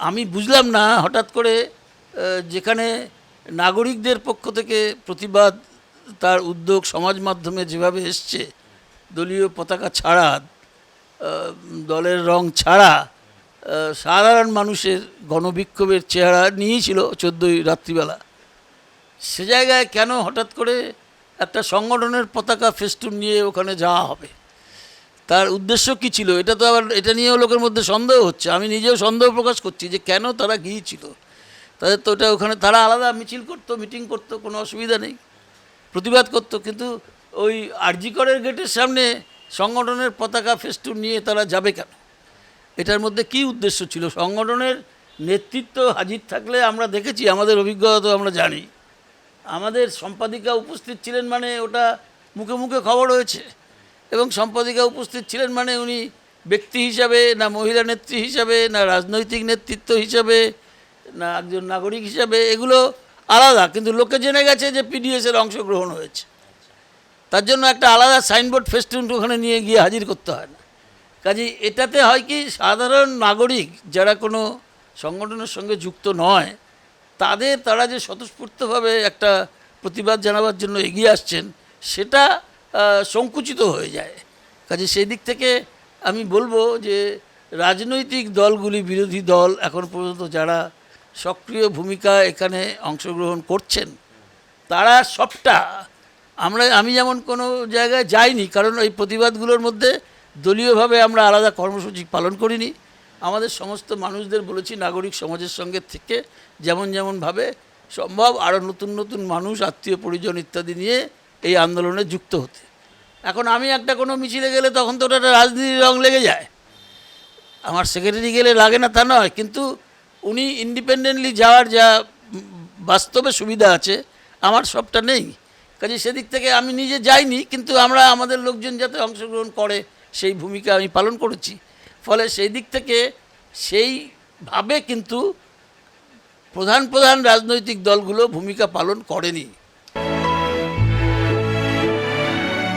আমি বুঝলাম না হঠাৎ করে যেখানে নাগরিকদের পক্ষ থেকে প্রতিবাদ তার উদ্যোগ সমাজ মাধ্যমে যেভাবে এসছে, দলীয় পতাকা ছাড়া দলের রং ছাড়া সাধারণ মানুষের গণবিক্ষোভের চেহারা নিয়েছিল চোদ্দোই রাত্রিবেলা। সে জায়গায় কেন হঠাৎ করে একটা সংগঠনের পতাকা ফেস্টুন নিয়ে ওখানে যাওয়া হবে? তার উদ্দেশ্য কি ছিল? এটা তো আবার, এটা নিয়েও লোকের মধ্যে সন্দেহ হচ্ছে। আমি নিজেও সন্দেহ প্রকাশ করছি যে কেন তারা গিয়েছিল তাদের তো ওটা ওখানে, তারা আলাদা মিছিল করতো, মিটিং করতো, কোনো অসুবিধা নেই। প্রতিবাদ করতো, কিন্তু ওই আরজিকরের গেটের সামনে সংগঠনের পতাকা ফেস্টুন নিয়ে তারা যাবে কেন? এটার মধ্যে কি উদ্দেশ্য ছিল? সংগঠনের নেতৃত্ব হাজির থাকলে আমরা দেখেছি, আমাদের অভিজ্ঞতা তো আমরা জানি। আমাদের সম্পাদিকা উপস্থিত ছিলেন মানে ওটা মুখে মুখে খবর হয়েছে। এবং সম্পাদিকা উপস্থিত ছিলেন মানে উনি ব্যক্তি হিসাবে, না মহিলা নেত্রী হিসাবে, না রাজনৈতিক নেতৃত্ব হিসাবে, না একজন নাগরিক হিসাবে, এগুলো আলাদা। কিন্তু লোকে জেনে গেছে যে পিডিএসের অংশগ্রহণ হয়েছে। তার জন্য একটা আলাদা সাইনবোর্ড ফেস্টুন ওখানে নিয়ে গিয়ে হাজির করতে হয় না। কাজে এটাতে হয় কি, সাধারণ নাগরিক যারা কোনো সংগঠনের সঙ্গে যুক্ত নয়, তাদের তারা যে স্বতঃস্ফূর্তভাবে একটা প্রতিবাদ জানাবার জন্য এগিয়ে আসছেন, সেটা সংকুচিত হয়ে যায়। কাজে সেই দিক থেকে আমি বলব যে, রাজনৈতিক দলগুলি, বিরোধী দল এখন পর্যন্ত যারা সক্রিয় ভূমিকা এখানে অংশগ্রহণ করছেন, তারা সবটা আমরা, আমি যেমন কোনো জায়গায় যাইনি, কারণ এই প্রতিবাদগুলোর মধ্যে দলীয়ভাবে আমরা আলাদা কর্মসূচি পালন করিনি। আমাদের সমস্ত মানুষদের বলেছি, নাগরিক সমাজের সঙ্গে থেকে যেমন যেমনভাবে সম্ভব আরও নতুন নতুন মানুষ আত্মীয় পরিজন ইত্যাদি নিয়ে এই আন্দোলনে যুক্ত হতে। এখন আমি একটা কোনো মিছিলে গেলে তখন তো ওটা রাজনীতির রং লেগে যায়। আমার সেক্রেটারি গেলে লাগে না তা নয়, কিন্তু উনি ইন্ডিপেন্ডেন্টলি যাওয়ার যা বাস্তবে সুবিধা আছে, আমার সবটা নেই। কাজে সেদিক থেকে আমি নিজে যাইনি, কিন্তু আমরা আমাদের লোকজন যাতে অংশগ্রহণ করে, সেই ভূমিকা আমি পালন করেছি। ফলে সেই দিক থেকে সেইভাবে কিন্তু প্রধান প্রধান রাজনৈতিক দলগুলো ভূমিকা পালন করেনি।